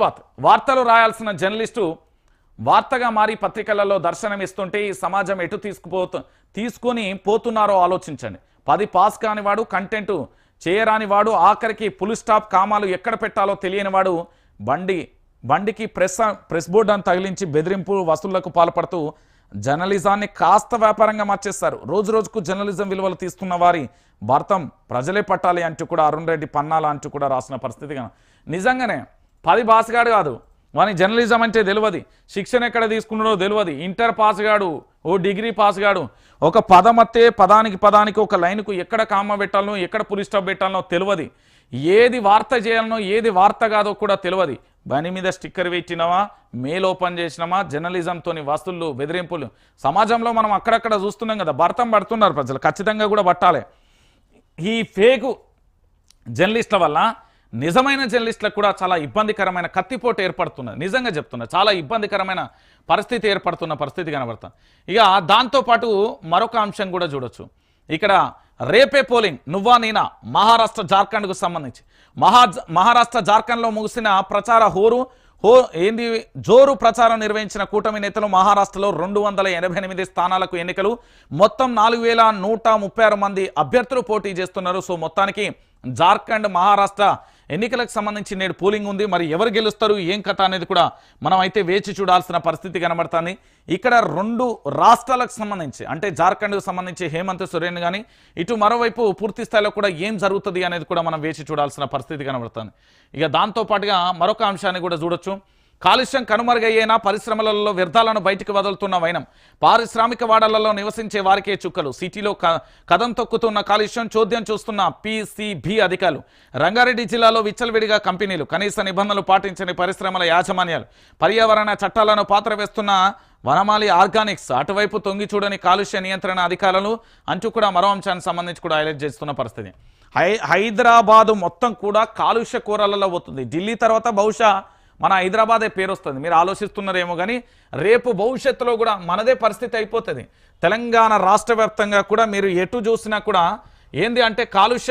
Bath వార్తలు రాయాల్సిన journalist వార్తగా మారి పత్రికలలో దర్శనం ఇస్తుంటే ఈ సమాజం ఎటు తీసుకుపోతు తీసుకొని పోతున్నారో ఆలోచించండి. పది పాస్ కానివాడు కంటెంట్ చేయరాని వాడు ఆఖరికి పులి స్టాప్ కామాలు ఎక్కడ పెట్టాలో తెలియని వాడు బండి బండికి ప్రెస్ ప్రెస్ బోర్డు అని తగిలించి బెదిరింపు వసూళ్ళకు పాల్పడుతూ జర్నలిజాన్ని కాస్త వ్యాపారంగా మార్చేస్తారు. రోజు రోజుకు జర్నలిజం విలువలు తీస్తున్న వారి భర్తం ప్రజలే పట్టాలి అంటూ కూడా అరుణ్ రెడ్డి పన్నాల అంటూ కూడా రాసిన పరిస్థితి నిజంగానే పది పాస్గాడు కాదు. వాని జర్నలిజం అంటే తెలియదు. శిక్షణ ఎక్కడ తీసుకున్నాడో తెలియదు. ఇంటర్ పాస్గాడు ఓ డిగ్రీ పాస్గాడు. ఒక పదమత్తే పదానికి పదానికి ఒక లైన్కు ఎక్కడ కామ పెట్టాలనో ఎక్కడ పులి స్టాప్ పెట్టాలనో తెలియదు. ఏది వార్త చేయాలనో ఏది వార్త కాదో కూడా తెలియదు. బని మీద స్టిక్కర్ పెట్టినవా? మేల్ ఓపెన్ చేసినామా? జర్నలిజంతోని వస్తువులు బెదిరింపులు. సమాజంలో మనం అక్కడక్కడ చూస్తున్నాం కదా భర్తం పడుతున్నారు ప్రజలు. ఖచ్చితంగా కూడా పట్టాలి. ఈ ఫేకు జర్నలిస్టుల వల్ల నిజమైన జర్నలిస్టులకు కూడా చాలా ఇబ్బందికరమైన కత్తిపోటు ఏర్పడుతున్నది. నిజంగా చెప్తున్నా చాలా ఇబ్బందికరమైన పరిస్థితి ఏర్పడుతున్న పరిస్థితి కనబడుతుంది. ఇక దాంతోపాటు మరొక అంశం కూడా చూడొచ్చు. ఇక్కడ రేపే పోలింగ్ నువ్వా నేనా? మహారాష్ట్ర జార్ఖండ్కు సంబంధించి. మహా మహారాష్ట్ర జార్ఖండ్లో ముగిసిన ప్రచార హోరు హో ఏంది జోరు ప్రచారం నిర్వహించిన కూటమి నేతలు మహారాష్ట్రలో రెండు వందల ఎనభై ఎనిమిది స్థానాలకు ఎన్నికలు మొత్తం నాలుగు వేల నూట ముప్పై ఆరు మంది అభ్యర్థులు పోటీ చేస్తున్నారు. సో మొత్తానికి జార్ఖండ్ మహారాష్ట్ర ఎన్నికలకు సంబంధించి నేడు పోలింగ్ ఉంది. మరి ఎవరు గెలుస్తారు? ఏం కథ అనేది కూడా మనం అయితే వేచి చూడాల్సిన పరిస్థితి కనబడుతుంది. ఇక్కడ రెండు రాష్ట్రాలకు సంబంధించి అంటే జార్ఖండ్కు సంబంధించి హేమంత్ సొరేన్ కానీ ఇటు మరోవైపు పూర్తి స్థాయిలో కూడా ఏం జరుగుతుంది అనేది కూడా మనం వేచి చూడాల్సిన పరిస్థితి కనబడుతుంది. ఇక దాంతో పాటుగా మరొక అంశాన్ని కూడా చూడొచ్చు. కాలుష్యం కనుమరుగయ్యేనా పరిశ్రమలలో వ్యర్థాలను బయటకు వదులుతున్న వైనం. పారిశ్రామిక వాడలలో నివసించే వారికే చుక్కలు. సిటీలో క కథం తొక్కుతున్న కాలుష్యం చోద్యం చూస్తున్న పీసీబీ అధికారులు. రంగారెడ్డి జిల్లాలో విచ్చలవిడిగా కంపెనీలు. కనీస నిబంధనలు పాటించని పరిశ్రమల యాజమాన్యాలు. పర్యావరణ చట్టాలను పాత్ర వేస్తున్న వనమాలి ఆర్గానిక్స్. అటువైపు తొంగి చూడని కాలుష్య నియంత్రణ అధికారులు. అంటూ కూడా మరో అంశానికి సంబంధించి కూడా హైలైట్ చేస్తున్న పరిస్థితి. హై హైదరాబాదు మొత్తం కూడా కాలుష్య కూరలలో పోతుంది. ఢిల్లీ తర్వాత బహుశా మన హైదరాబాదే పేరు వస్తుంది మీరు ఆలోచిస్తున్నారేమో కానీ రేపు భవిష్యత్తులో కూడా మనదే పరిస్థితి అయిపోతుంది. తెలంగాణ రాష్ట్ర వ్యాప్తంగా కూడా మీరు ఎటు చూసినా కూడా ఏంది అంటే కాలుష్య